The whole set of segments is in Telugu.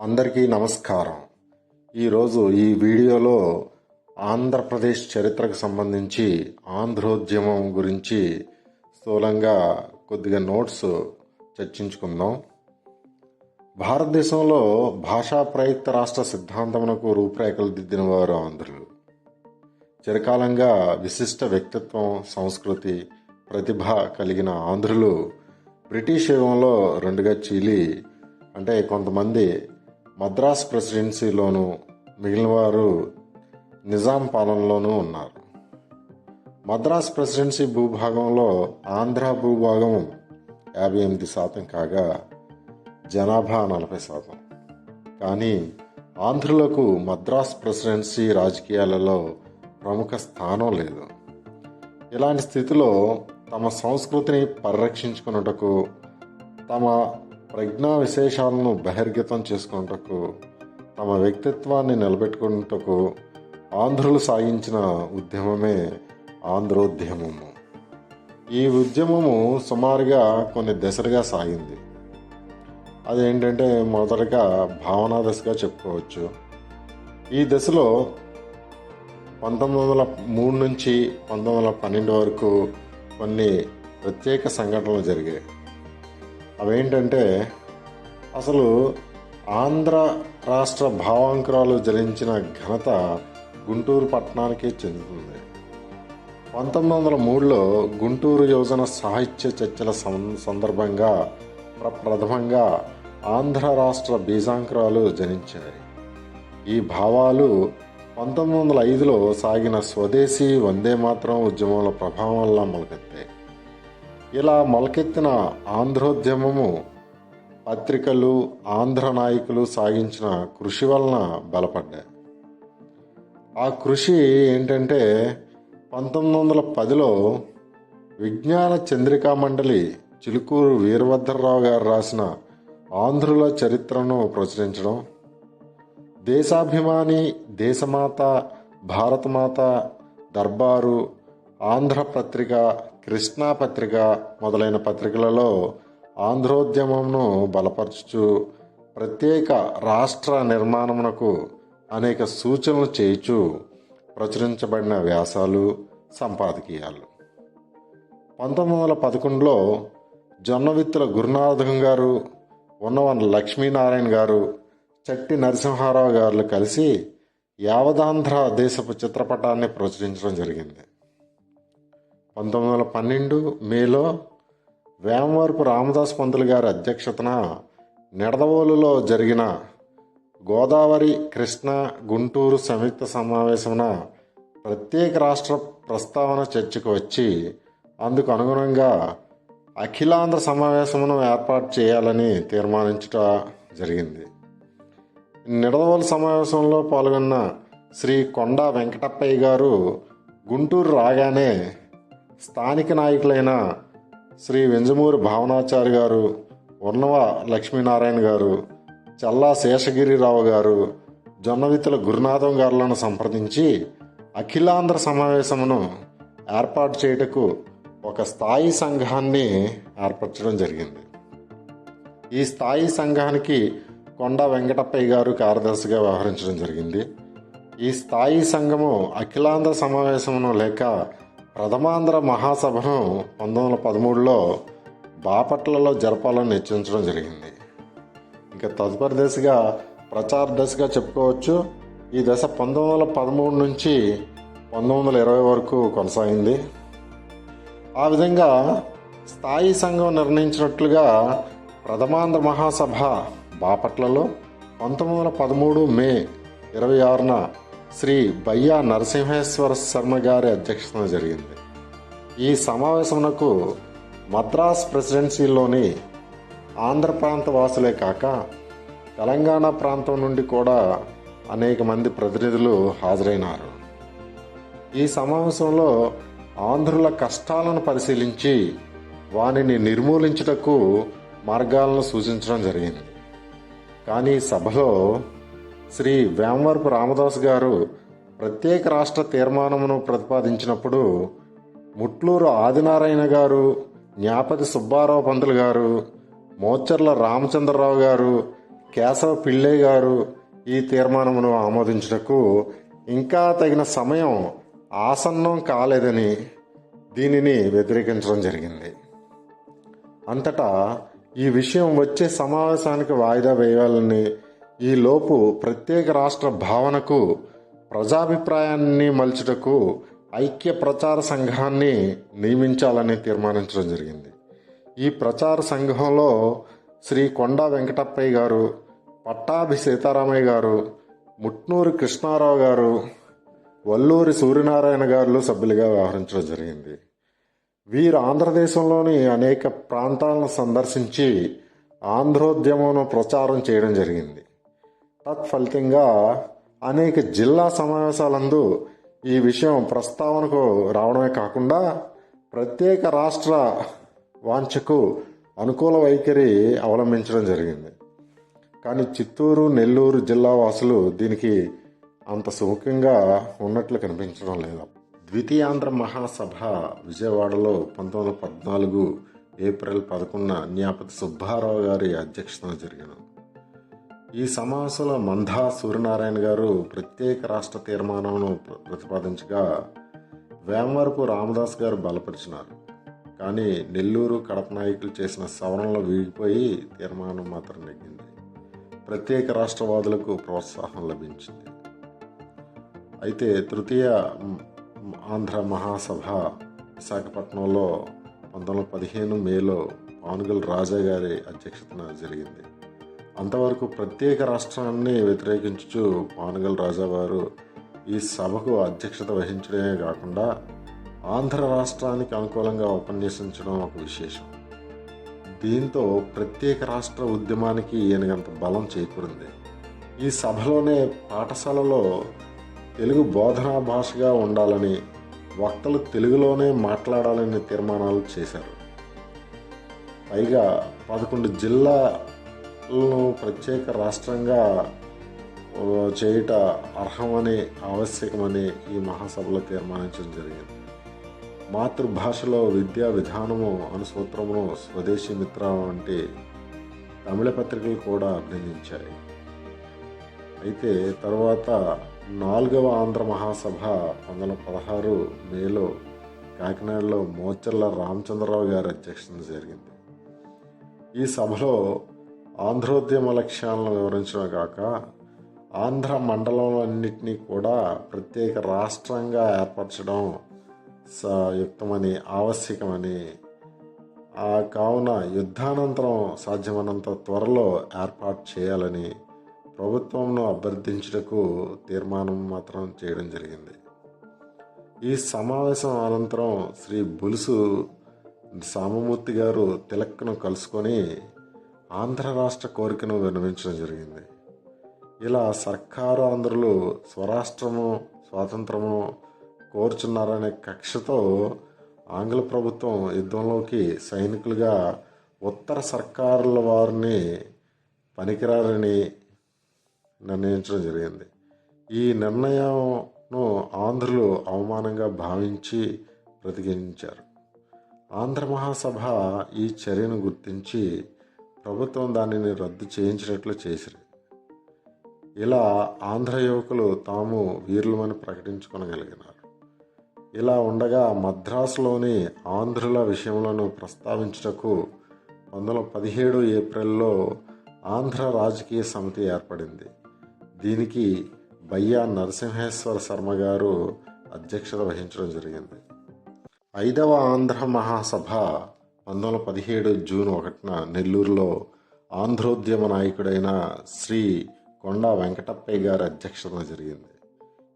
అందరికీ నమస్కారం. ఈరోజు ఈ వీడియోలో ఆంధ్రప్రదేశ్ చరిత్రకు సంబంధించి ఆంధ్రోద్యమం గురించి స్థూలంగా కొద్దిగా నోట్స్ చర్చించుకుందాం. భారతదేశంలో భాషా ప్రయుక్త రాష్ట్ర సిద్ధాంతమునకు రూపురేఖలు దిద్దిన వారు ఆంధ్రులు. చిరకాలంగా విశిష్ట వ్యక్తిత్వం సంస్కృతి ప్రతిభ కలిగిన ఆంధ్రులు బ్రిటిష్ యుగంలో రెండుగా చీలి అంటే కొంతమంది మద్రాస్ ప్రెసిడెన్సీలోను మిగిలిన వారు నిజాం పాలనలోనూ ఉన్నారు. మద్రాస్ ప్రెసిడెన్సీ భూభాగంలో ఆంధ్ర భూభాగం యాభై ఎనిమిది శాతం కాగా జనాభా నలభై శాతం. కానీ ఆంధ్రులకు మద్రాస్ ప్రెసిడెన్సీ రాజకీయాలలో ప్రముఖ స్థానం లేదు. ఇలాంటి స్థితిలో తమ సంస్కృతిని పరిరక్షించుకున్నటకు తమ ప్రజ్ఞా విశేషాలను బహిర్గతం చేసుకున్నటకు తమ వ్యక్తిత్వాన్ని నిలబెట్టుకున్నటకు ఆంధ్రులు సాగించిన ఉద్యమమే ఆంధ్రోద్యమము. ఈ ఉద్యమము సుమారుగా కొన్ని దశలుగా సాగింది. అదేంటంటే మొదటగా భావనా దశగా చెప్పుకోవచ్చు. ఈ దశలో పంతొమ్మిది వందల మూడు నుంచి పంతొమ్మిది వందల పన్నెండు వరకు కొన్ని ప్రత్యేక సంఘటనలు జరిగాయి. అవేంటంటే అసలు ఆంధ్ర రాష్ట్ర భావాంకురాలు జలించిన ఘనత గుంటూరు పట్టణానికే చెందుతుంది. పంతొమ్మిది వందల మూడులో గుంటూరు యోజన సాహిత్య చర్చల సం- సందర్భంగా ప్రప్రథమంగా ఆంధ్ర రాష్ట్ర బీజాంకురాలు జనించాయి. ఈ భావాలు పంతొమ్మిది వందల ఐదులో సాగిన స్వదేశీ వందే మాత్రం ఉద్యమంలో ప్రభావం వల్ల మొలకెత్తాయి. ఇలా మొలకెత్తిన ఆంధ్రోద్యమము పత్రికలు ఆంధ్ర నాయకులు సాగించిన కృషి వలన బలపడ్డాయి. ఆ కృషి ఏంటంటే పంతొమ్మిది వందల పదిలో విజ్ఞాన చంద్రికా మండలి చిలుకూరు వీరభద్రరావు గారు రాసిన ఆంధ్రుల చరిత్రను ప్రచురించడం దేశాభిమాని దేశమాత భారతమాత దర్బారు ఆంధ్ర పత్రిక కృష్ణా పత్రిక మొదలైన పత్రికలలో ఆంధ్రోద్యమంను బలపరచుచు ప్రత్యేక రాష్ట్ర నిర్మాణమునకు అనేక సూచనలు చేయుచు ప్రచురించబడిన వ్యాసాలు సంపాదకీయాలు. పంతొమ్మిది వందల పదకొండులో జొన్నవిత్తుల గురునాథం గారు ఉన్నవన లక్ష్మీనారాయణ గారు చట్టి నరసింహారావు గారు కలిసి యావదాంధ్ర దేశపు చిత్రపటాన్ని ప్రచురించడం జరిగింది. పంతొమ్మిది వందల పన్నెండు మేలో వేమవరపు రామదాస్ పంతులు గారి అధ్యక్షతన నిడదవోలులో జరిగిన గోదావరి కృష్ణ గుంటూరు సంయుక్త సమావేశమున ప్రత్యేక రాష్ట్ర ప్రస్తావన చర్చకు వచ్చి అందుకు అనుగుణంగా అఖిలాంధ్ర సమావేశమును ఏర్పాటు చేయాలని తీర్మానించుట జరిగింది. నిడదవోలు సమావేశంలో పాల్గొన్న శ్రీ కొండా వెంకటప్పయ్య గారు గుంటూరు రాగానే స్థానిక నాయకులైన శ్రీ వెంజమూరి భావనాచారి గారు ఉన్నవ లక్ష్మీనారాయణ గారు చల్లా శేషగిరిరావు గారు జొన్నవితుల గురునాథం గారులను సంప్రదించి అఖిలాంధ్ర సమావేశమును ఏర్పాటు చేయుటకు ఒక స్థాయి సంఘాన్ని ఏర్పరచడం జరిగింది. ఈ స్థాయి సంఘానికి కొండ వెంకటప్పయ్య గారు కార్యదర్శిగా వ్యవహరించడం జరిగింది. ఈ స్థాయి సంఘము అఖిలాంధ్ర సమావేశమును లేక ప్రథమాంధ్ర మహాసభను పంతొమ్మిది వందల పదమూడులో బాపట్లలో జరపాలని నిశ్చయించడం జరిగింది. ఇంకా తదుపరి దశగా ప్రచార దశగా చెప్పుకోవచ్చు. ఈ దశ పంతొమ్మిది వందల పదమూడు నుంచి పంతొమ్మిది వందల ఇరవై వరకు కొనసాగింది. ఆ విధంగా స్థాయి సంఘం నిర్ణయించినట్లుగా ప్రథమాంధ్ర మహాసభ బాపట్లలో పంతొమ్మిది వందల పదమూడు మే ఇరవై ఆరున శ్రీ బయ్యా నరసింహేశ్వర శర్మ గారి అధ్యక్షతన జరిగింది. ఈ సమావేశమునకు మద్రాస్ ప్రెసిడెన్సీలోని ఆంధ్ర ప్రాంత వాసులే కాక తెలంగాణ ప్రాంతం నుండి కూడా అనేక మంది ప్రతినిధులు హాజరైనారు. ఈ సమావేశంలో ఆంధ్రుల కష్టాలను పరిశీలించి వానిని నిర్మూలించుటకు మార్గాలను సూచించడం జరిగింది. కానీ సభలో శ్రీ వేమవరపు రామదాస్ గారు ప్రత్యేక రాష్ట్ర తీర్మానమును ప్రతిపాదించినప్పుడు ముట్లూరు ఆదినారాయణ గారు జ్ఞాపతి సుబ్బారావు పంతులు గారు మోచర్ల రామచంద్రరావు గారు కేశవ పిళ్ళే గారు ఈ తీర్మానమును ఆమోదించుటకు ఇంకా తగిన సమయం ఆసన్నం కాలేదని దీనిని వ్యతిరేకించడం జరిగింది. అంతటా ఈ విషయం వచ్చే సమావేశానికి వాయిదా వేయాలని ఈలోపు ప్రత్యేక రాష్ట్ర భావనకు ప్రజాభిప్రాయాన్ని మలుచుటకు ఐక్య ప్రచార సంఘాన్ని నియమించాలని తీర్మానించడం జరిగింది. ఈ ప్రచార సంఘంలో శ్రీ కొండా వెంకటప్పయ్య గారు పట్టాభి సీతారామయ్య గారు ముట్నూరు కృష్ణారావు గారు వల్లూరి సూర్యనారాయణ గారు సభ్యులుగా వ్యవహరించడం జరిగింది. వీరు ఆంధ్రదేశంలోని అనేక ప్రాంతాలను సందర్శించి ఆంధ్రోద్యమం ప్రచారం చేయడం జరిగింది. తత్ఫలితంగా అనేక జిల్లా సమావేశాలందు ఈ విషయం ప్రస్తావనకు రావడమే కాకుండా ప్రత్యేక రాష్ట్ర వాంఛకు అనుకూల వైఖరి అవలంబించడం జరిగింది. కానీ చిత్తూరు నెల్లూరు జిల్లా వాసులు దీనికి అంత సుముఖంగా ఉన్నట్లు కనిపించడం లేదు. ద్వితీయాంధ్ర మహాసభ విజయవాడలో పంతొమ్మిది వందల పద్నాలుగు ఏప్రిల్ పదకొండున న్యాపతి సుబ్బారావు గారి అధ్యక్షతన జరిగిన ఈ సమావేశంలో మంధా సూర్యనారాయణ గారు ప్రత్యేక రాష్ట్ర తీర్మానంను ప్ర- ప్రతిపాదించగా వేమవరపు రామదాస్ గారు బలపరిచినారు. కానీ నెల్లూరు కడప నాయకులు చేసిన సవరణలు వీగిపోయి తీర్మానం మాత్రం నెగ్గింది. ప్రత్యేక రాష్ట్రవాదులకు ప్రోత్సాహం లభించింది. అయితే తృతీయ ఆంధ్ర మహాసభ విశాఖపట్నంలో పంతొమ్మిది వందల పదిహేను మేలో పానుగల్ రాజా గారి అధ్యక్షతన జరిగింది. అంతవరకు ప్రత్యేక రాష్ట్రాన్ని వ్యతిరేకించుచు పానుగల్ రాజావారు ఈ సభకు అధ్యక్షత వహించడమే కాకుండా ఆంధ్ర రాష్ట్రానికి అనుకూలంగా ఉపన్యసించడం ఒక విశేషం. దీంతో ప్రత్యేక రాష్ట్ర ఉద్యమానికి ఈయనకంత బలం చేకూరింది. ఈ సభలోనే పాఠశాలలో తెలుగు బోధనా భాషగా ఉండాలని వక్తలు తెలుగులోనే మాట్లాడాలని తీర్మానాలు చేశారు. పైగా పదకొండు జిల్లా ప్రత్యేక రాష్ట్రంగా చేయుట అర్హమని ఆవశ్యకమని ఈ మహాసభలో తీర్మానించడం జరిగింది. మాతృభాషలో విద్యా విధానము అనుసూత్రమును స్వదేశీ మిత్ర వంటి తమిళ పత్రికలు కూడా అభినందించాయి. అయితే తర్వాత నాలుగవ ఆంధ్ర మహాసభ పంతొమ్మిది వందల పదహారు మేలో కాకినాడలో మోచర్ల రామచంద్రరావు గారి అధ్యక్షతన జరిగింది. ఈ సభలో ఆంధ్రోద్యమ లక్ష్యాలను వివరించడం కాక ఆంధ్ర మండలంలన్నింటినీ కూడా ప్రత్యేక రాష్ట్రంగా ఏర్పరచడం యుక్తమని ఆవశ్యకమని ఆ కావున యుద్ధానంతరం సాధ్యమైనంత త్వరలో ఏర్పాటు చేయాలని ప్రభుత్వంను అభ్యర్థించుటకు తీర్మానం మాత్రం చేయడం జరిగింది. ఈ సమావేశం అనంతరం శ్రీ బులుసు సామమూర్తి గారు తిలక్ను కలుసుకొని ఆంధ్ర రాష్ట్ర కోరికను విన్నవించడం జరిగింది. ఇలా సర్కారు ఆంధ్రులు స్వరాష్ట్రము స్వాతంత్రము కోరుచున్నారనే కక్షతో ఆంగ్ల ప్రభుత్వం యుద్ధంలోకి సైనికులుగా ఉత్తర సర్కారుల వారిని పనికిరారని నిర్ణయించడం జరిగింది. ఈ నిర్ణయంను ఆంధ్రులు అవమానంగా భావించి ప్రతిఘటించారు. ఆంధ్ర మహాసభ ఈ చర్యను గుర్తించి ప్రభుత్వం దానిని రద్దు చేయించినట్లు చేసిరి. ఇలా ఆంధ్ర యువకులు తాము వీరులమని ప్రకటించుకొనగలిగినారు. ఇలా ఉండగా మద్రాసులోని ఆంధ్రుల విషయములను ప్రస్తావించుటకు వందల పదిహేడు ఏప్రిల్లో ఆంధ్ర రాజకీయ సమితి ఏర్పడింది. దీనికి బయ్యా నరసింహేశ్వర శర్మ గారు అధ్యక్షత వహించడం జరిగింది. ఐదవ ఆంధ్ర మహాసభ పంతొమ్మిది వందల పదిహేడు జూన్ ఒకటిన నెల్లూరులో ఆంధ్రోద్యమ నాయకుడైన శ్రీ కొండా వెంకటప్పయ్య గారి అధ్యక్షతన జరిగింది.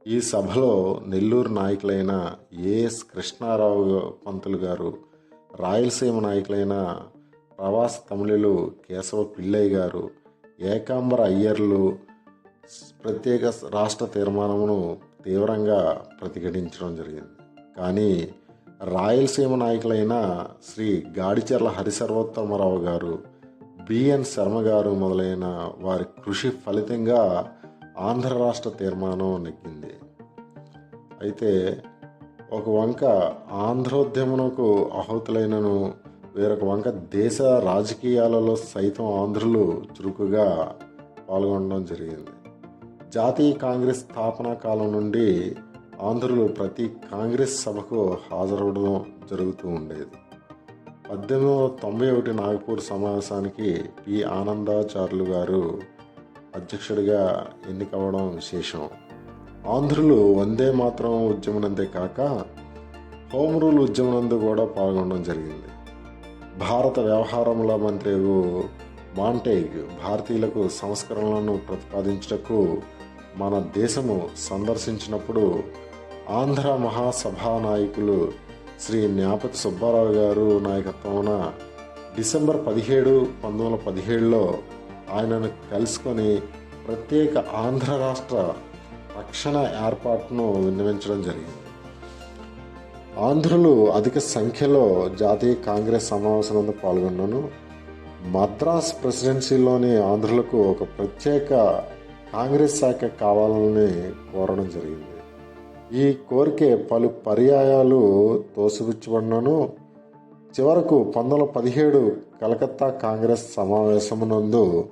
ఈ సభలో నెల్లూరు నాయకులైన ఏఎస్ కృష్ణారావు పంతులు గారు రాయలసీమ నాయకులైన ప్రవాస తమిళులు కేశవ పిళ్ళయ్య గారు ఏకాంబర అయ్యర్లు ప్రత్యేక రాష్ట్ర తీర్మానమును తీవ్రంగా ప్రతిఘటించడం జరిగింది. కానీ రాయలసీమ నాయకులైన శ్రీ గాడిచెర్ల హరిసర్వోత్తమరావు గారు బిఎన్ శర్మ గారు మొదలైన వారి కృషి ఫలితంగా ఆంధ్ర రాష్ట్ర తీర్మానం నెగ్గింది. అయితే ఒక వంక ఆంధ్రోద్యమనకు ఆహుతులైనను వేరొక వంక దేశ రాజకీయాలలో సైతం ఆంధ్రులు చురుకుగా పాల్గొనడం జరిగింది. జాతీయ కాంగ్రెస్ స్థాపన కాలం నుండి ఆంధ్రులు ప్రతి కాంగ్రెస్ సభకు హాజరవడం జరుగుతూ ఉండేది. పద్దెనిమిది వందల తొంభై ఒకటి నాగపూర్ సమావేశానికి పి. ఆనందాచార్యులు గారు అధ్యక్షుడిగా ఎన్నికవడం విశేషం. ఆంధ్రులు వందే మాత్రం ఉద్యమనందే కాక హోమ్ రూల్ ఉద్యమనందు కూడా పాల్గొనడం జరిగింది. భారత వ్యవహారముల మంత్రి మాంటేగ్ భారతీయులకు సంస్కరణలను ప్రతిపాదించుటకు మన దేశము సందర్శించినప్పుడు ఆంధ్ర మహాసభా నాయకులు శ్రీ న్యాపతి సుబ్బారావు గారు నాయకత్వమున డిసెంబర్ పదిహేడు పంతొమ్మిది వందల పదిహేడులో ఆయనను కలుసుకొని ప్రత్యేక ఆంధ్ర రాష్ట్ర రక్షణ ఏర్పాటును విన్నవించడం జరిగింది. ఆంధ్రులు అధిక సంఖ్యలో జాతీయ కాంగ్రెస్ సమావేశంలో పాల్గొన్నాను మద్రాస్ ప్రెసిడెన్సీలోని ఆంధ్రులకు ఒక ప్రత్యేక కాంగ్రెస్ శాఖ కావాలని కోరడం జరిగింది. ఈ కోరికే పలు పర్యాయాలు తోసిపుచ్చబడినను చివరకు పంతొమ్మిది పదిహేడు కలకత్తా కాంగ్రెస్ సమావేశమునందు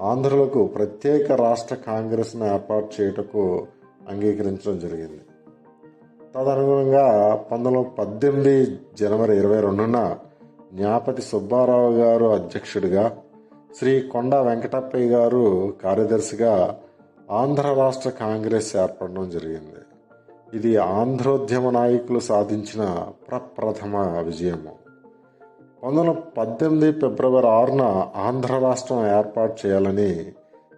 ఆంధ్రులకు ప్రత్యేక రాష్ట్ర కాంగ్రెస్ను ఏర్పాటు చేయుటకు అంగీకరించడం జరిగింది. తదనుగుణంగా పంతొమ్మిది పద్దెనిమిది జనవరి ఇరవై రెండున న్యాపతి సుబ్బారావు గారు అధ్యక్షుడిగా శ్రీ కొండ వెంకటప్పయ్య గారు కార్యదర్శిగా ఆంధ్ర రాష్ట్ర కాంగ్రెస్ ఏర్పడడం జరిగింది. ఇది ఆంధ్రోద్యమ నాయకులు సాధించిన ప్రప్రథమ విజయము. పంతొమ్మిది వందల పద్దెనిమిది ఫిబ్రవరి ఆరున ఆంధ్ర రాష్ట్రం ఏర్పాటు చేయాలని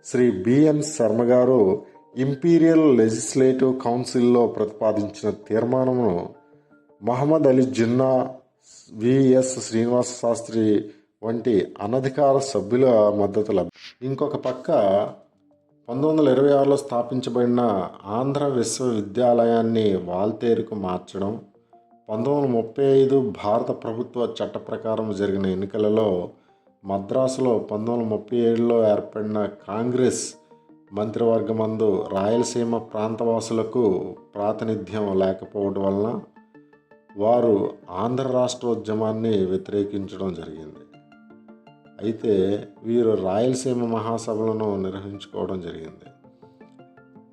శ్రీ బిఎన్ శర్మ గారు ఇంపీరియల్ లెజిస్లేటివ్ కౌన్సిల్లో ప్రతిపాదించిన తీర్మానమును మహమ్మద్ అలీ జిన్నా విఎస్ శ్రీనివాస శాస్త్రి వంటి అనధికార సభ్యుల మద్దతు లభి ఇంకొక పక్క పంతొమ్మిది వందల ఇరవై ఆరులో స్థాపించబడిన ఆంధ్ర విశ్వవిద్యాలయాన్ని వాల్తేరుకు మార్చడం పంతొమ్మిది వందల ముప్పై ఐదు భారత ప్రభుత్వ చట్ట ప్రకారం జరిగిన ఎన్నికలలో మద్రాసులో పంతొమ్మిది వందల ముప్పై ఏడులో ఏర్పడిన కాంగ్రెస్ మంత్రివర్గమందు రాయలసీమ ప్రాంతవాసులకు ప్రాతినిధ్యం లేకపోవడం వలన వారు ఆంధ్ర రాష్ట్ర ఉద్యమాన్ని వ్యతిరేకించడం జరిగింది. అయితే వీరు రాయలసీమ మహాసభలను నిర్వహించుకోవడం జరిగింది.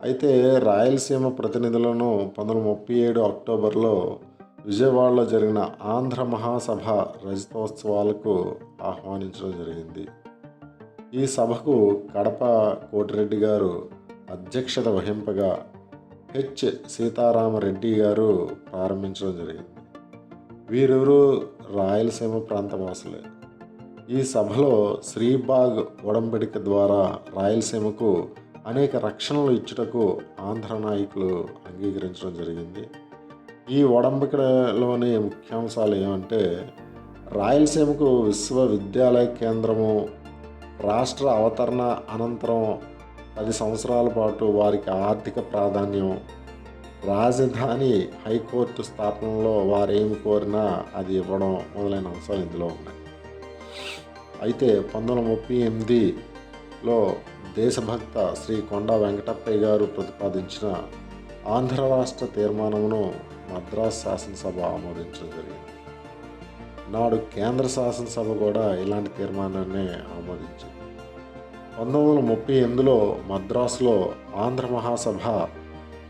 అయితే రాయలసీమ ప్రతినిధులను పంతొమ్మిది ముప్పై ఏడు అక్టోబర్లో విజయవాడలో జరిగిన ఆంధ్ర మహాసభ రజతోత్సవాలకు ఆహ్వానించడం జరిగింది. ఈ సభకు కడప కోటిరెడ్డి గారు అధ్యక్షత వహింపగా హెచ్ సీతారామరెడ్డి గారు ప్రారంభించడం జరిగింది. వీరెవరు రాయలసీమ ప్రాంత వాసులే ఈ సభలో శ్రీబాగ్ ఒడంబడిక ద్వారా రాయలసీమకు అనేక రక్షణలు ఇచ్చుటకు ఆంధ్ర నాయకులు అంగీకరించడం జరిగింది. ఈ ఒడంబడికలోని ముఖ్యాంశాలు ఏమంటే రాయలసీమకు విశ్వవిద్యాలయ కేంద్రము రాష్ట్ర అవతరణ అనంతరం పది సంవత్సరాల పాటు వారికి ఆర్థిక ప్రాధాన్యం రాజధాని హైకోర్టు స్థాపనలో వారేమి కోరినా అది ఇవ్వడం మొదలైన అంశాలు ఇందులో ఉన్నాయి. అయితే పంతొమ్మిది ముప్పై ఎనిమిదిలో దేశభక్త శ్రీ కొండా వెంకటప్పయ్య గారు ప్రతిపాదించిన ఆంధ్ర రాష్ట్ర తీర్మానమును మద్రాస్ శాసనసభ ఆమోదించడం జరిగింది. నాడు కేంద్ర శాసనసభ కూడా ఇలాంటి తీర్మానాన్ని ఆమోదించింది. పంతొమ్మిది వందల ముప్పై ఎనిమిదిలో మద్రాసులో ఆంధ్ర మహాసభ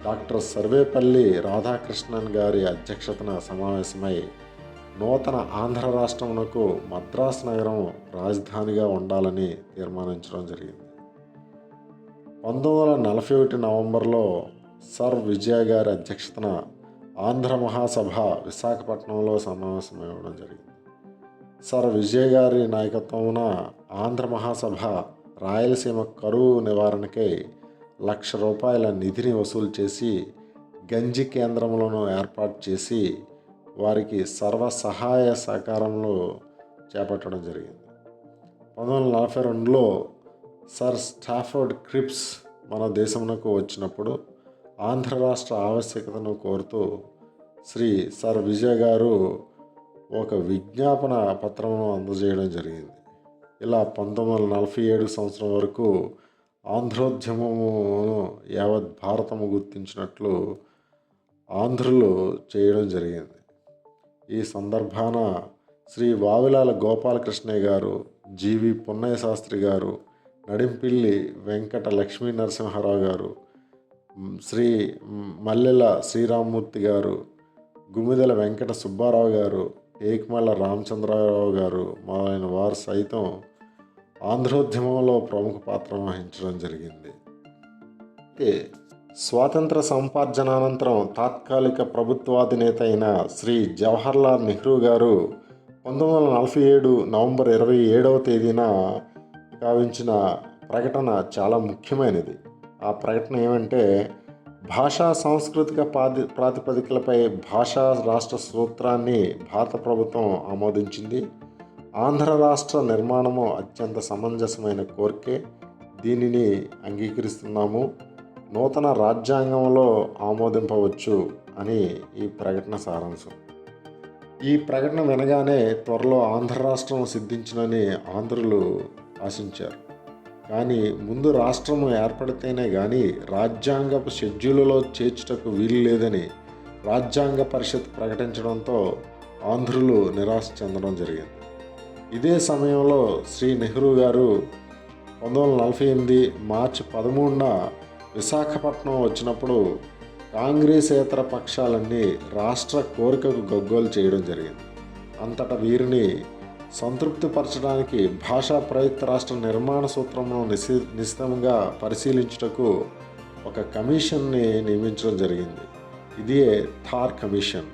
డాక్టర్ సర్వేపల్లి రాధాకృష్ణన్ గారి అధ్యక్షతన సమావేశమై నూతన ఆంధ్ర రాష్ట్రమునకు మద్రాస్ నగరం రాజధానిగా ఉండాలని తీర్మానించడం జరిగింది. పంతొమ్మిది వందల నలభై ఒకటి నవంబర్లో సర్ విజయ గారి అధ్యక్షతన ఆంధ్ర మహాసభ విశాఖపట్నంలో సమావేశమవ్వడం జరిగింది. సర్ విజయ గారి నాయకత్వమున ఆంధ్ర మహాసభ రాయలసీమ కరువు నివారణకై లక్ష రూపాయల నిధిని వసూలు చేసి గంజి కేంద్రములను ఏర్పాటు చేసి వారికి సర్వ సహాయ సహకారంలో చేపట్టడం జరిగింది. పంతొమ్మిది వందల నలభై రెండులో సర్ స్టాఫర్డ్ క్రిప్స్ మన దేశమునకు వచ్చినప్పుడు ఆంధ్ర రాష్ట్ర ఆవశ్యకతను కోరుతూ శ్రీ సర్ విజయ్ గారు ఒక విజ్ఞాపన పత్రమును అందజేయడం జరిగింది. ఇలా పంతొమ్మిది వందల నలభై ఏడు సంవత్సరం వరకు ఆంధ్రోద్యమమును యావత్ భారతము గుర్తించినట్లు ఆంధ్రులు చేయడం జరిగింది. ఈ సందర్భాన శ్రీ వావిలాల గోపాలకృష్ణయ్య గారు జీవి పున్నయ్య శాస్త్రి గారు నడింపిల్లి వెంకట లక్ష్మీ నరసింహారావు గారు శ్రీ మల్లెల శ్రీరామ్మూర్తి గారు గుమిదల వెంకట సుబ్బారావు గారు ఏక్మల్ల రామచంద్రరావు గారు మొదలైన వారు సైతం ఆంధ్రోద్యమంలో ప్రముఖ పాత్ర వహించడం జరిగింది. అయితే స్వాతంత్ర సంపార్జనానంతరం తాత్కాలిక ప్రభుత్వాధినేత అయిన శ్రీ జవహర్లాల్ నెహ్రూ గారు పంతొమ్మిది వందల నలభై ఏడు నవంబర్ ఇరవై ఏడవ తేదీన గావించిన ప్రకటన చాలా ముఖ్యమైనది. ఆ ప్రకటన ఏమంటే భాషా సాంస్కృతిక ప్రాతి ప్రాతిపదికలపై భాషా రాష్ట్ర సూత్రాన్ని భారత ప్రభుత్వం ఆమోదించింది. ఆంధ్ర రాష్ట్ర నిర్మాణము అత్యంత సమంజసమైన కోరికే దీనిని అంగీకరిస్తున్నాము. నూతన రాజ్యాంగంలో ఆమోదింపవచ్చు అని ఈ ప్రకటన సారాంశం. ఈ ప్రకటన వినగానే త్వరలో ఆంధ్ర రాష్ట్రం సిద్ధించునని ఆంధ్రులు ఆశించారు. కానీ ముందు రాష్ట్రము ఏర్పడితేనే కానీ రాజ్యాంగపు షెడ్యూలులో చేర్చుటకు వీలు లేదని రాజ్యాంగ పరిషత్ ప్రకటించడంతో ఆంధ్రులు నిరాశ చెందడం జరిగింది. ఇదే సమయంలో శ్రీ నెహ్రూ గారు పంతొమ్మిది వందల నలభై ఎనిమిది మార్చి పదమూడున విశాఖపట్నం వచ్చినప్పుడు కాంగ్రెసేతర పక్షాలన్నీ రాష్ట్ర కోరికకు గగ్గోలు చేయడం జరిగింది. అంతటా వీరిని సంతృప్తిపరచడానికి భాషా ప్రయుక్త రాష్ట్ర నిర్మాణ సూత్రమును నిశి నిశితంగా పరిశీలించుటకు ఒక కమిషన్ని నియమించడం జరిగింది. ఇదే థార్ కమిషన్.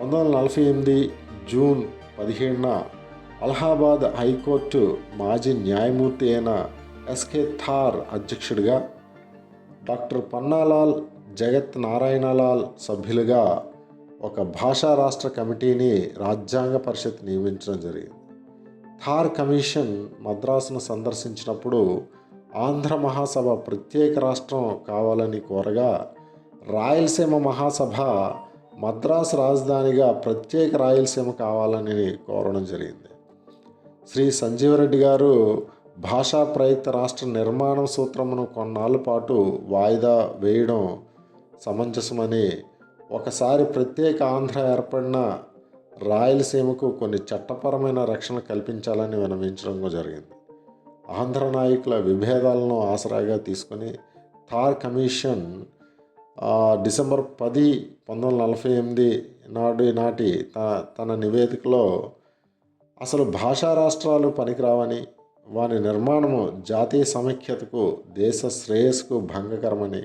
పంతొమ్మిది వందల నలభై ఎనిమిది జూన్ పదిహేడున అలహాబాద్ హైకోర్టు మాజీ న్యాయమూర్తి అయిన ఎస్కే థార్ అధ్యక్షుడిగా డాక్టర్ పన్నాలాల్ జగత్ నారాయణలాల్ సభ్యులుగా ఒక భాషా రాష్ట్ర కమిటీని రాజ్యాంగ పరిషత్ నియమించడం జరిగింది. థార్ కమిషన్ మద్రాసును సందర్శించినప్పుడు ఆంధ్ర మహాసభ ప్రత్యేక రాష్ట్రం కావాలని కోరగా రాయలసీమ మహాసభ మద్రాసు రాజధానిగా ప్రత్యేక రాయలసీమ కావాలని కోరడం జరిగింది. శ్రీ సంజీవరెడ్డి గారు భాషా ప్రయుక్త రాష్ట్ర నిర్మాణ సూత్రమును కొన్నాళ్ళ పాటు వాయిదా వేయడం సమంజసమని ఒకసారి ప్రత్యేక ఆంధ్ర ఏర్పడిన రాయలసీమకు కొన్ని చట్టపరమైన రక్షణ కల్పించాలని వినవించడం జరిగింది. ఆంధ్ర నాయకుల విభేదాలను ఆసరాగా తీసుకొని థార్ కమిషన్ డిసెంబర్ పది పంతొమ్మిది వందల నలభై ఎనిమిది నాడు నాటి త తన నివేదికలో అసలు భాషా రాష్ట్రాలు పనికిరావని వారి నిర్మాణము జాతీయ సమైక్యతకు దేశ శ్రేయస్సుకు భంగకరమని.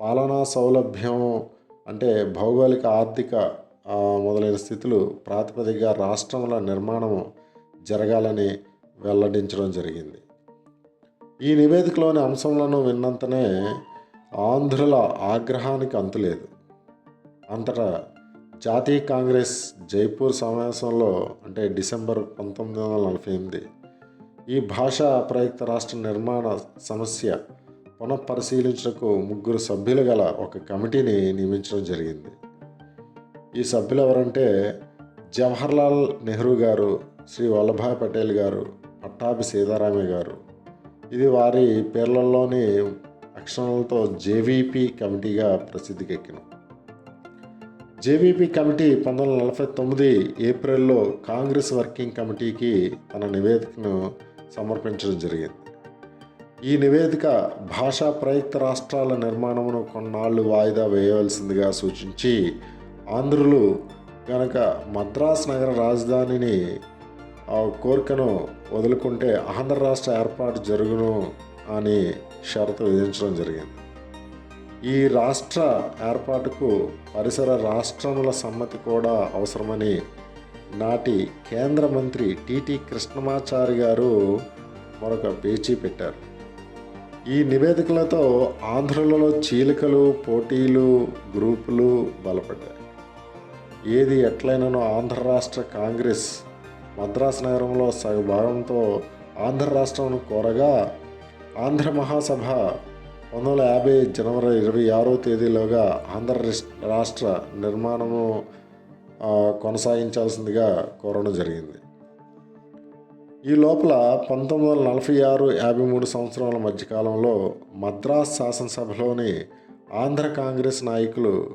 పాలనా సౌలభ్యం అంటే భౌగోళిక ఆర్థిక మొదలైన స్థితులు ప్రాతిపదికగా రాష్ట్రముల నిర్మాణము జరగాలని వెల్లడించడం జరిగింది. ఈ నివేదికలోని అంశంలను విన్నంతనే ఆంధ్రుల ఆగ్రహానికి అంతులేదు అంతటా జాతీయ కాంగ్రెస్ జైపూర్ సమావేశంలో అంటే డిసెంబర్ పంతొమ్మిది వందల నలభై ఎనిమిది ఈ భాషా ప్రయుక్త రాష్ట్ర నిర్మాణ సమస్య పునఃపరిశీలించకు ముగ్గురు సభ్యులు గల ఒక కమిటీని నియమించడం జరిగింది. ఈ సభ్యులు ఎవరంటే జవహర్లాల్ నెహ్రూ గారు శ్రీ వల్లభాయ్ పటేల్ గారు పట్టాభి సీతారామయ్య గారు. ఇది వారి పేర్లలోని అక్షరాలతో జేవీపీ కమిటీగా ప్రసిద్ధికెక్కిన. జేవీపీ కమిటీ పంతొమ్మిది వందల నలభై తొమ్మిది ఏప్రిల్లో కాంగ్రెస్ వర్కింగ్ కమిటీకి తన నివేదికను సమర్పించడం జరిగింది. ఈ నివేదిక భాషా ప్రయుక్త రాష్ట్రాల నిర్మాణమును కొన్నాళ్ళు వాయిదా వేయవలసిందిగా సూచించి ఆంధ్రులు గనక మద్రాస్ నగర రాజధానిని ఆ కోరికను వదులుకుంటే ఆంధ్ర రాష్ట్ర ఏర్పాటు జరుగును అని షరతు విధించడం జరిగింది. ఈ రాష్ట్ర ఏర్పాటుకు పరిసర రాష్ట్రముల సమ్మతి కూడా అవసరమని నాటి కేంద్ర మంత్రి టిటి కృష్ణమాచారి గారు మరొక పేచీ పెట్టారు. ఈ నివేదికలతో ఆంధ్రులలో చీలికలు పోటీలు గ్రూపులు బలపడ్డాయి. ఏది ఎట్లయినను ఆంధ్ర రాష్ట్ర కాంగ్రెస్ మద్రాసు నగరంలో సగభాగంతో ఆంధ్ర రాష్ట్రం కోరగా ఆంధ్ర మహాసభ పంతొమ్మిది వందల యాభై జనవరి ఇరవై ఆరో తేదీలోగా ఆంధ్ర రాష్ట్ర నిర్మాణము కొనసాగించాల్సిందిగా కోరడం జరిగింది. ఈ లోపల పంతొమ్మిది వందల నలభై ఆరు యాభై మూడు సంవత్సరాల మధ్యకాలంలో మద్రాస్ శాసనసభలోని ఆంధ్ర కాంగ్రెస్ నాయకులు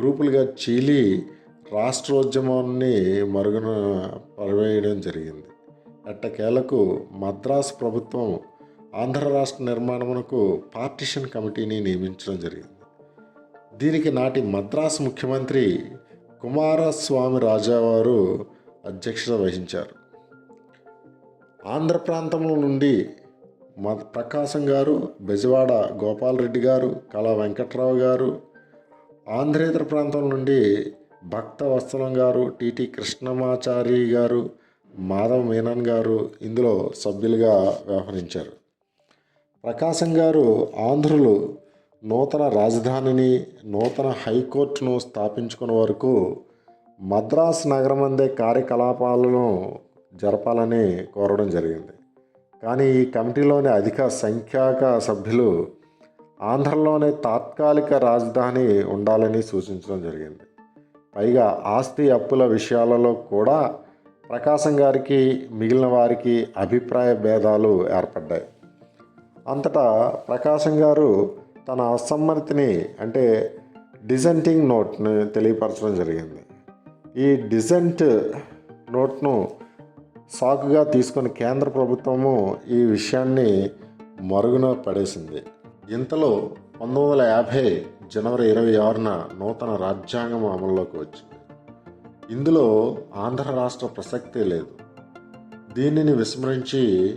గ్రూపులుగా చీలి రాష్ట్రోద్యమాన్ని మరుగున పరవేయడం జరిగింది. ఎట్టకేలకు మద్రాస్ ప్రభుత్వం ఆంధ్ర రాష్ట్ర నిర్మాణమునకు పార్టిషన్ కమిటీని నియమించడం జరిగింది. దీనికి నాటి మద్రాస్ ముఖ్యమంత్రి కుమారస్వామి రాజావారు అధ్యక్షత వహించారు. ఆంధ్ర ప్రాంతంలో నుండి మ ప్రకాశం గారు బెజవాడ గోపాలరెడ్డి గారు కళా వెంకట్రావు గారు ఆంధ్రేతర ప్రాంతం నుండి భక్త వత్సలం గారు టిటి కృష్ణమాచారి గారు మాధవ మీనన్ గారు ఇందులో సభ్యులుగా వ్యవహరించారు. ప్రకాశం గారు ఆంధ్రులు నూతన రాజధానిని నూతన హైకోర్టును స్థాపించుకునే వరకు మద్రాస్ అందే కార్యకలాపాలను జరపాలని కోరడం జరిగింది. కానీ ఈ కమిటీలోని అధిక సంఖ్యాక సభ్యులు ఆంధ్రలోనే తాత్కాలిక రాజధాని ఉండాలని సూచించడం జరిగింది. పైగా ఆస్తి అప్పుల విషయాలలో కూడా ప్రకాశం గారికి మిగిలిన వారికి అభిప్రాయ భేదాలు ఏర్పడ్డాయి. అంతటా ప్రకాశం గారు తన అసమ్మతిని అంటే డిజెంటింగ్ నోట్ని తెలియపరచడం జరిగింది. ఈ డిజెంట్ నోట్ను సాకుగా తీసుకొని కేంద్ర ప్రభుత్వము ఈ విషయాన్ని మరుగున పడేసింది. ఇంతలో పంతొమ్మిది వందల యాభై జనవరి ఇరవై ఆరున నూతన రాజ్యాంగం అమల్లోకి వచ్చింది. ఇందులో ఆంధ్ర రాష్ట్ర ప్రసక్తే లేదు. దీనిని విస్మరించి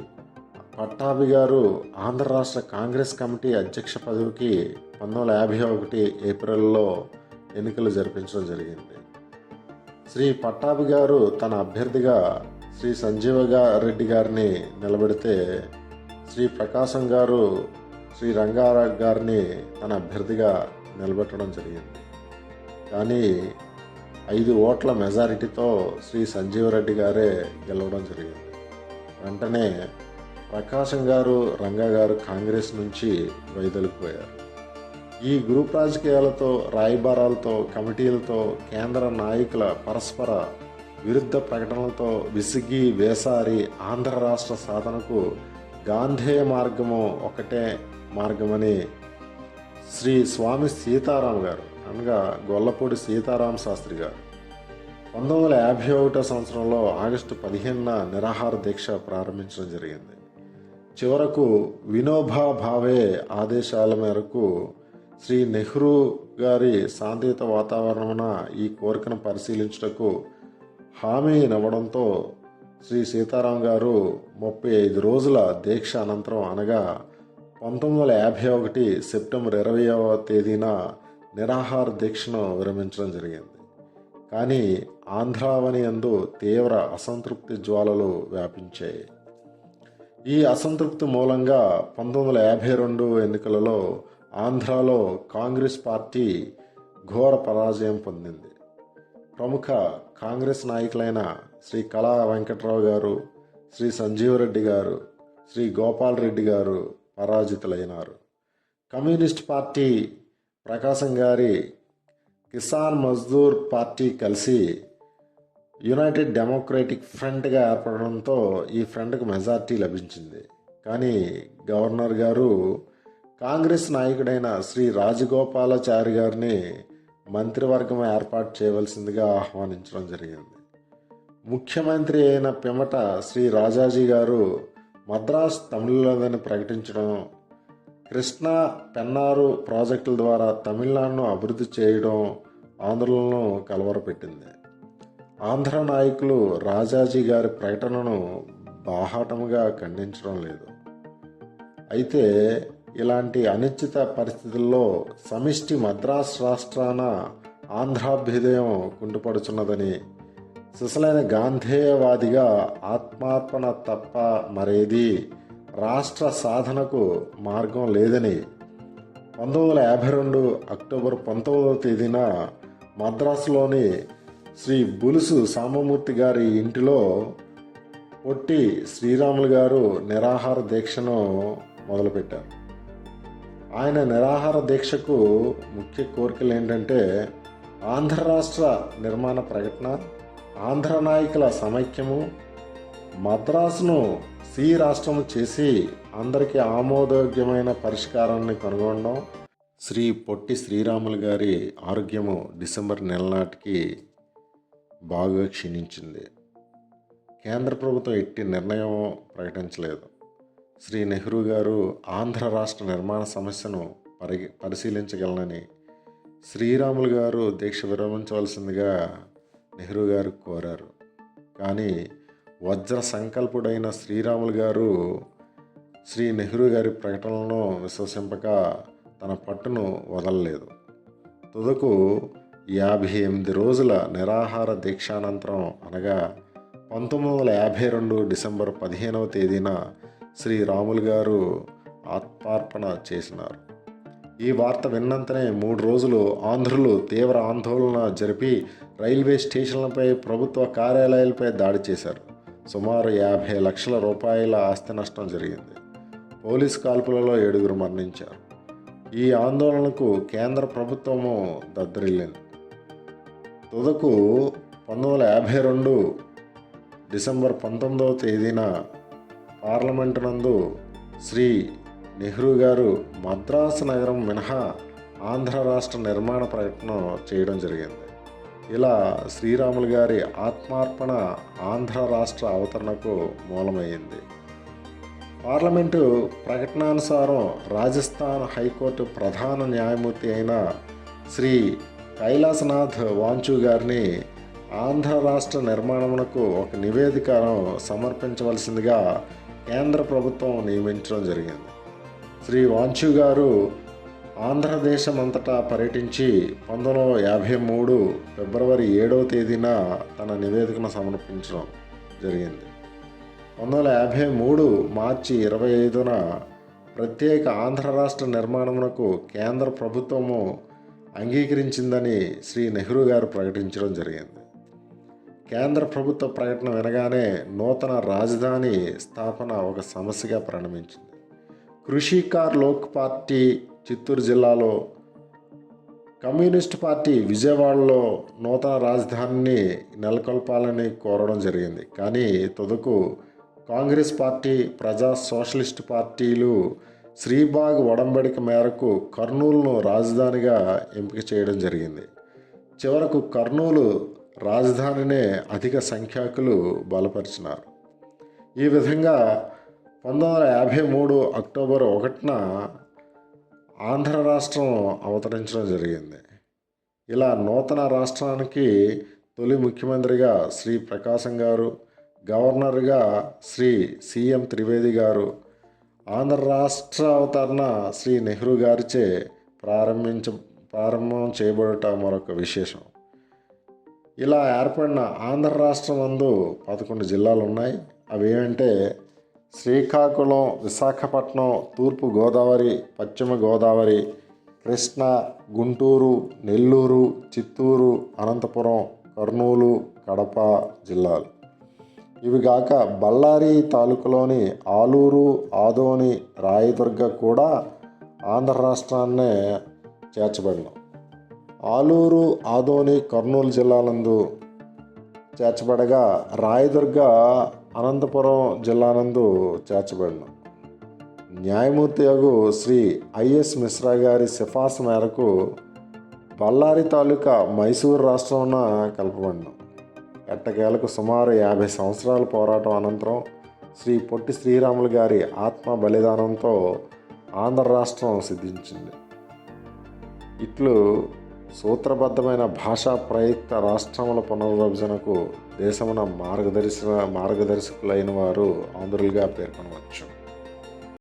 పట్టాభి గారు ఆంధ్ర రాష్ట్ర కాంగ్రెస్ కమిటీ అధ్యక్ష పదవికి పంతొమ్మిది వందల యాభై ఒకటి ఏప్రిల్లో ఎన్నికలు జరిపించడం జరిగింది. శ్రీ పట్టాభి గారు తన అభ్యర్థిగా శ్రీ సంజీవ రెడ్డి గారిని నిలబెడితే శ్రీ ప్రకాశం గారు శ్రీ రంగారావు గారిని తన అభ్యర్థిగా నిలబెట్టడం జరిగింది. కానీ ఐదు ఓట్ల మెజారిటీతో శ్రీ సంజీవరెడ్డి గారే గెలవడం జరిగింది. వెంటనే ప్రకాశం గారు రంగా గారు కాంగ్రెస్ నుంచి వైదొలిపోయారు ఈ గ్రూప్ రాజకీయాలతో రాయబారాలతో కమిటీలతో కేంద్ర నాయకుల పరస్పర విరుద్ధ ప్రకటనలతో విసిగి వేసారి ఆంధ్ర రాష్ట్ర సాధనకు గాంధేయ మార్గము ఒకటే మార్గమని శ్రీ స్వామి సీతారాం గారు అనగా గొల్లపూడి సీతారాం శాస్త్రి గారు. పంతొమ్మిది వందల యాభై ఒకటో సంవత్సరంలో ఆగస్టు పదిహేనున నిరాహార దీక్ష ప్రారంభించడం జరిగింది. చివరకు వినోబా భావే ఆదేశాల మేరకు శ్రీ నెహ్రూ గారి శాంతియుత వాతావరణమున ఈ కోరికను పరిశీలించుటకు హామీ ఇవ్వడంతో శ్రీ సీతారాం గారు ముప్పై ఐదు రోజుల దీక్ష అనంతరం అనగా పంతొమ్మిది వందల యాభై ఒకటి సెప్టెంబర్ ఇరవైవ తేదీన నిరాహార దీక్షను విరమించడం జరిగింది. కానీ ఆంధ్రావని యందు తీవ్ర అసంతృప్తి జ్వాలలు వ్యాపించాయి. ఈ అసంతృప్తి మూలంగా పంతొమ్మిది వందల యాభై రెండు ఎన్నికలలో ఆంధ్రాలో కాంగ్రెస్ పార్టీ ఘోర పరాజయం పొందింది. ప్రముఖ కాంగ్రెస్ నాయకులైన శ్రీ కళా వెంకట్రావు గారు శ్రీ సంజీవరెడ్డి గారు శ్రీ గోపాల్ రెడ్డి గారు పరాజితులైనారు. కమ్యూనిస్ట్ పార్టీ ప్రకాశం గారి కిసాన్ మజ్దూర్ పార్టీ కలిసి యునైటెడ్ డెమోక్రటిక్ ఫ్రంట్గా ఏర్పడడంతో ఈ ఫ్రంట్కు మెజార్టీ లభించింది. కానీ గవర్నర్ గారు కాంగ్రెస్ నాయకుడైన శ్రీ రాజగోపాలాచారి గారిని మంత్రివర్గం ఏర్పాటు చేయవలసిందిగా ఆహ్వానించడం జరిగింది. ముఖ్యమంత్రి అయిన పిమ్మట శ్రీ రాజాజీ గారు మద్రాస్ తమిళనాడుని ప్రకటించడం కృష్ణా పెన్నారు ప్రాజెక్టుల ద్వారా తమిళనాడును అభివృద్ధి చేయడం ఆంధ్రులను కలవరపెట్టింది. ఆంధ్ర నాయకులు రాజాజీ గారి ప్రకటనను బాహాటముగా ఖండించడం లేదు. అయితే ఇలాంటి అనిశ్చిత పరిస్థితుల్లో సమిష్టి మద్రాస్ రాష్ట్రాన ఆంధ్రాభ్యుదయం కుంటుపడుచున్నదని సిసలైన గాంధేయవాదిగా ఆత్మార్పణ తప్ప మరేది రాష్ట్ర సాధనకు మార్గం లేదని పంతొమ్మిది వందల యాభై రెండు అక్టోబర్ పంతొమ్మిదవ తేదీన మద్రాసులోని శ్రీ బులుసు సాంబమూర్తి గారి ఇంటిలో పొట్టి శ్రీరాములు గారు నిరాహార దీక్షను మొదలుపెట్టారు. ఆయన నిరాహార దీక్షకు ముఖ్య కోరికలు ఏంటంటే ఆంధ్ర రాష్ట్ర నిర్మాణ ప్రకటన ఆంధ్ర నాయకుల సమైక్యము మద్రాసును సి రాష్ట్రము చేసి అందరికీ ఆమోదయోగ్యమైన పరిష్కారాన్ని కనుగొనడం శ్రీ పొట్టి శ్రీరాములు గారి ఆరోగ్యము డిసెంబర్ నెల నాటికి బాగా క్షీణించింది. కేంద్ర ప్రభుత్వం ఎట్టి నిర్ణయం ప్రకటించలేదు. శ్రీ నెహ్రూ గారు ఆంధ్ర రాష్ట్ర నిర్మాణ సమస్యను పరి పరిశీలించగలనని శ్రీరాములు గారు దీక్ష విరమించవలసిందిగా నెహ్రూ గారు కోరారు. కానీ వజ్ర సంకల్పుడైన శ్రీరాములు గారు శ్రీ నెహ్రూ గారి ప్రకటనలను విశ్వసింపక తన పట్టును వదలలేదు. తుదకు యాభై ఎనిమిది రోజుల నిరాహార దీక్షానంతరం అనగా పంతొమ్మిది వందల యాభై రెండు డిసెంబర్ పదిహేనవ తేదీన శ్రీ రాములు గారు ఆత్మార్పణ చేసినారు. ఈ వార్త విన్నంతనే మూడు రోజులు ఆంధ్రులు తీవ్ర ఆందోళన జరిపి రైల్వే స్టేషన్లపై ప్రభుత్వ కార్యాలయాలపై దాడి చేశారు. సుమారు యాభై లక్షల రూపాయల ఆస్తి నష్టం జరిగింది. పోలీస్ కాల్పులలో ఏడుగురు మరణించారు. ఈ ఆందోళనకు కేంద్ర ప్రభుత్వము దద్దరిల్లింది. తుదకు పంతొమ్మిది వందల యాభై రెండు డిసెంబర్ పంతొమ్మిదవ తేదీన పార్లమెంటు నందు శ్రీ నెహ్రూ గారు మద్రాసు నగరం మినహా ఆంధ్ర రాష్ట్ర నిర్మాణ ప్రకటన చేయడం జరిగింది. ఇలా శ్రీరాములు గారి ఆత్మార్పణ ఆంధ్ర రాష్ట్ర అవతరణకు మూలమైంది పార్లమెంటు ప్రకటనానుసారం రాజస్థాన్ హైకోర్టు ప్రధాన న్యాయమూర్తి అయిన శ్రీ కైలాసనాథ్ వాంచు గారిని ఆంధ్ర రాష్ట్ర నిర్మాణమునకు ఒక నివేదికను సమర్పించవలసిందిగా కేంద్ర ప్రభుత్వం నియమించడం జరిగింది. శ్రీ వాంచు గారు ఆంధ్రదేశం అంతటా పర్యటించి పంతొమ్మిది వందల యాభై మూడు ఫిబ్రవరి ఏడవ తేదీన తన నివేదికను సమర్పించడం జరిగింది. పంతొమ్మిది వందల యాభై మూడు మార్చి ఇరవై ఐదున ప్రత్యేక ఆంధ్ర రాష్ట్ర నిర్మాణమునకు కేంద్ర ప్రభుత్వము అంగీకరించిందని శ్రీ నెహ్రూ గారు ప్రకటించడం జరిగింది. కేంద్ర ప్రభుత్వ ప్రకటన వినగానే నూతన రాజధాని స్థాపన ఒక సమస్యగా పరిణమించింది. కృషికార్ లోక్ పార్టీ చిత్తూరు జిల్లాలో కమ్యూనిస్ట్ పార్టీ విజయవాడలో నూతన రాజధానిని నెలకొల్పాలని కోరడం జరిగింది. కానీ తుదకు కాంగ్రెస్ పార్టీ ప్రజా సోషలిస్ట్ పార్టీలు శ్రీబాగ్ ఒడంబడిక మేరకు కర్నూలును రాజధానిగా ఎంపిక చేయడం జరిగింది. చివరకు కర్నూలు రాజధానినే అధిక సంఖ్యాకులు బలపరిచినారు. ఈ విధంగా పంతొమ్మిది వందల యాభై మూడు అక్టోబర్ ఒకటిన ఆంధ్ర రాష్ట్రం అవతరించడం జరిగింది. ఇలా నూతన రాష్ట్రానికి తొలి ముఖ్యమంత్రిగా శ్రీ ప్రకాశం గారు గవర్నర్గా శ్రీ సిఎం త్రివేది గారు ఆంధ్ర రాష్ట్ర అవతరణ శ్రీ నెహ్రూ గారిచే ప్రారంభించ ప్రారంభం చేయబడట మరొక విశేషం. ఇలా ఏర్పడిన ఆంధ్ర రాష్ట్రం అందు పదకొండు జిల్లాలు ఉన్నాయి అవి ఏమంటే శ్రీకాకుళం విశాఖపట్నం తూర్పు గోదావరి పశ్చిమ గోదావరి కృష్ణా గుంటూరు నెల్లూరు చిత్తూరు అనంతపురం కర్నూలు కడప జిల్లాలు. ఇవిగాక బళ్ళారి తాలూకులోని ఆలూరు ఆదోని రాయదుర్గ కూడా ఆంధ్ర రాష్ట్రాన్నే చేర్చబడిన. ఆలూరు ఆదోని కర్నూలు జిల్లాలందు చేర్చబడగా రాయదుర్గ అనంతపురం జిల్లానందు చేర్చబడిన. న్యాయమూర్తి యగు శ్రీ ఐఎస్ మిశ్రా గారి సిఫార్సు మేరకు బళ్ళారి తాలూకా మైసూరు రాష్ట్రంన కలపబడిన. ఎట్టకేలకు సుమారు యాభై సంవత్సరాల పోరాటం అనంతరం శ్రీ పొట్టి శ్రీరాములు గారి ఆత్మ బలిదానంతో ఆంధ్ర రాష్ట్రం సిద్ధించింది. ఇట్లు సూత్రబద్ధమైన భాషా ప్రయుక్త రాష్ట్రముల పునర్విభజనకు దేశమున మార్గదర్శన మార్గదర్శకులైన వారు ఆంధ్రులుగా పేర్కొనవచ్చు.